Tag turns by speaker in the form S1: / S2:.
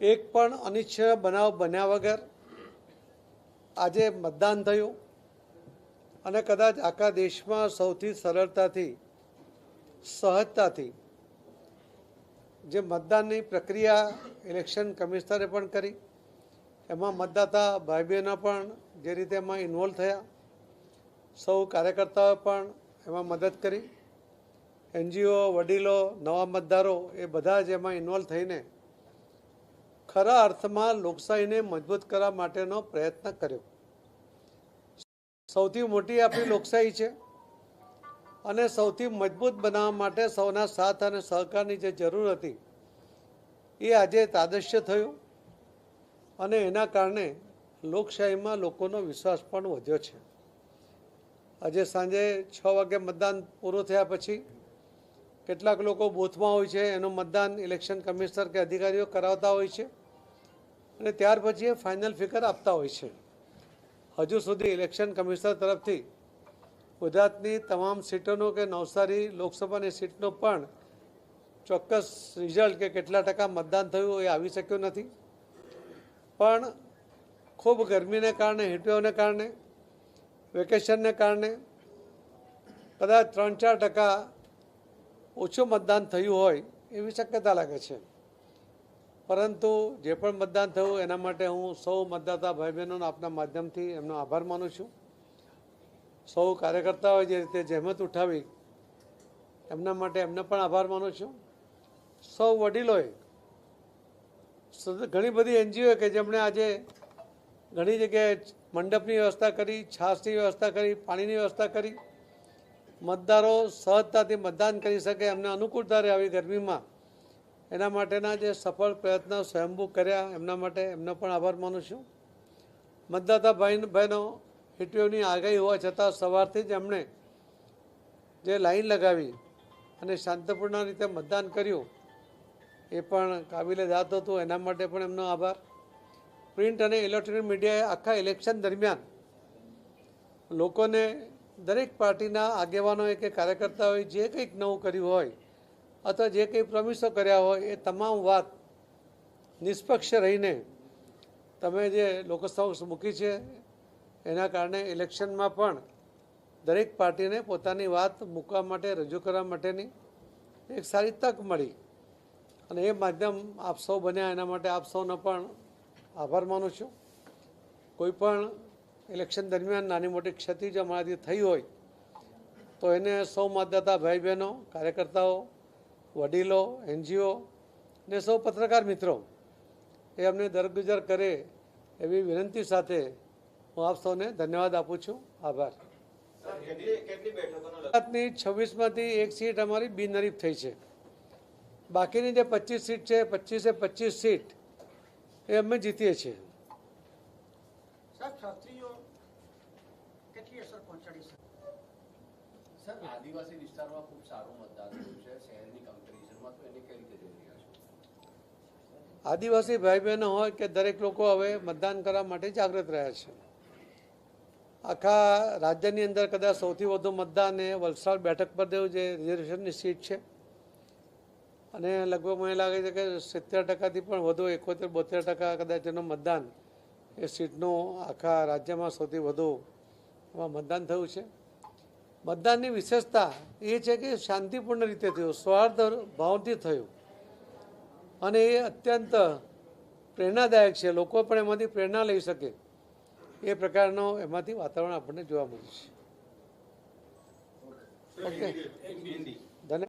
S1: એક પણ અનિચ્છનીય બનાવ બન્યા વગર આજે મતદાન થયું અને કદાચ આખા દેશમાં સૌથી સરળતાથી, સહજતાથી જે મતદાનની પ્રક્રિયા ઇલેક્શન કમિશનરે પણ કરી, એમાં મતદાતા ભાઈ બહેનો પણ જે રીતે એમાં ઇન્વોલ્વ થયા, સૌ કાર્યકર્તાઓએ પણ એમાં મદદ કરી, એનજીઓ, વડીલો, નવા મતદારો એ બધા જ એમાં ઇન્વોલ્વ થઈને ખરા અર્થમાં લોકશાહીને મજબૂત કરવા માટેનો પ્રયત્ન કર્યો. સૌથી મોટી આપણી લોકશાહી છે અને સૌથી મજબૂત બનાવવા માટે સૌના સાથ અને સહકારની જે જરૂર હતી, એ આજે તાદશ્ય થયું અને એના કારણે લોકશાહીમાં લોકોનો વિશ્વાસ પણ વધ્યો છે. આજે સાંજે છ વાગે મતદાન પૂરું થયા પછી કેટલાક લોકો બૂથમાં હોય છે, એનું મતદાન ઇલેક્શન કમિશનર કે અધિકારીઓ કરાવતા હોય છે. અને ત્યાર પછી એ ફાઇનલ ફિગર આપતા હોય છે. હજુ સુધી ઇલેક્શન કમિશનર તરફથી ગુજરાતની તમામ સીટોનો કે નવસારી લોકસભાની સીટનો પણ ચોક્કસ રિઝલ્ટ કે કેટલા ટકા મતદાન થયું એ આવી શક્યું નથી. પણ ખૂબ ગરમીને કારણે હીટવેવને કારણે વેકેશનને કારણે કદાચ ત્રણ ચાર ટકા ઓછું મતદાન થયું હોય એવી શક્યતા લાગે છે. પરંતુ જે પણ મતદાન થયું એના માટે હું સૌ મતદાતા ભાઈ બહેનોના આપના માધ્યમથી એમનો આભાર માનું છું. સૌ કાર્યકર્તાઓએ જે રીતે જહેમત ઉઠાવી, એમના માટે એમને પણ આભાર માનું છું. સૌ વડીલોએ, ઘણી બધી એનજીઓ કે જેમણે આજે ઘણી જગ્યાએ મંડપની વ્યવસ્થા કરી, છાશની વ્યવસ્થા કરી, પાણીની વ્યવસ્થા કરી. મતદારો સહજતાથી મતદાન કરી શકે એમને અનુકૂળતા રહે આવી ગરમીમાં. એના માટેના જે સફળ પ્રયત્નો સ્વયંભૂ કર્યા, એમના માટે એમનો પણ આભાર માનું છું. મતદાતા ભાઈ, બહેનો હિટવેવની આગાહી હોવા છતાં સવારથી જ એમણે જે લાઈન લગાવી અને શાંતિપૂર્ણ રીતે મતદાન કર્યું, એ પણ કાબિલે દાદ હતું. એના માટે પણ એમનો આભાર. પ્રિન્ટ અને ઇલેક્ટ્રોનિક મીડિયાએ આખા ઇલેક્શન દરમિયાન લોકોને દરેક પાર્ટીના આગેવાનો કે કાર્યકર્તાઓએ જે કંઈક નવું કર્યું હોય અથવા જે કંઈ પ્રોમિસો કર્યા હોય એ તમામ વાત નિષ્પક્ષ રહીને તમે જે લોકો મૂકી છે, એના કારણે ઇલેક્શનમાં પણ દરેક પાર્ટીને પોતાની વાત મૂકવા માટે, રજૂ કરવા માટેની એક સારી તક મળી. અને એ માધ્યમ આપ સૌ બન્યા, એના માટે આપ સૌનો પણ આભાર માનું છું. કોઈ પણ ઇલેક્શન દરમિયાન નાની મોટી ક્ષતિ જો અમારાથી થઈ હોય, તો એને સૌ મતદાતા ભાઈ બહેનો કાર્યકર્તાઓ વડીલો એનજીઓ ને સૌ પત્રકાર મિત્રો એ અમને દરગુજર કરે એવી વિનંતી સાથે હું આપ સૌને ધન્યવાદ આપું છું. આભાર. ગુજરાતની છવ્વીસમાંથી એક સીટ અમારી બિનહરીફ થઈ છે. બાકીની જે પચીસ સીટ છે પચીસે પચીસ સીટ એ અમે જીતીએ છીએ.
S2: સર, આદિવાસી વિસ્તારમાં ખૂબ સારું મતદાન થયું છે, શહેરની કમ્પેરિઝનમાં તો એને કઈ રીતે જોઈ રહ્યા છો?
S1: આદિવાસી ભાઈ બહેનો હોય કે દરેક લોકો હવે મતદાન કરવા માટે જાગૃત રહ્યા છે. આખા રાજ્યની અંદર કદાચ સૌથી વધુ મતદાન એ વલસાડ બેઠક પર દેવું જે રિઝર્વેશનની સીટ છે. અને લગભગ મને લાગે છે કે સિત્તેર ટકાથી પણ વધુ, એકોતેર, બોતેર ટકા કદાચ એનું મતદાન એ સીટનું આખા રાજ્યમાં સૌથી વધુ મતદાન થયું છે. મતદાનની વિશેષતા એ છે કે શાંતિપૂર્ણ રીતે થયું સ્વાર્થ ભાવથી થયું. અને એ અત્યંત પ્રેરણાદાયક છે. લોકો પણ એમાંથી પ્રેરણા લઈ શકે. એ પ્રકારનો એમાંથી વાતાવરણ આપણને જોવા મળે છે. ઓકે. ધન્યવાદ.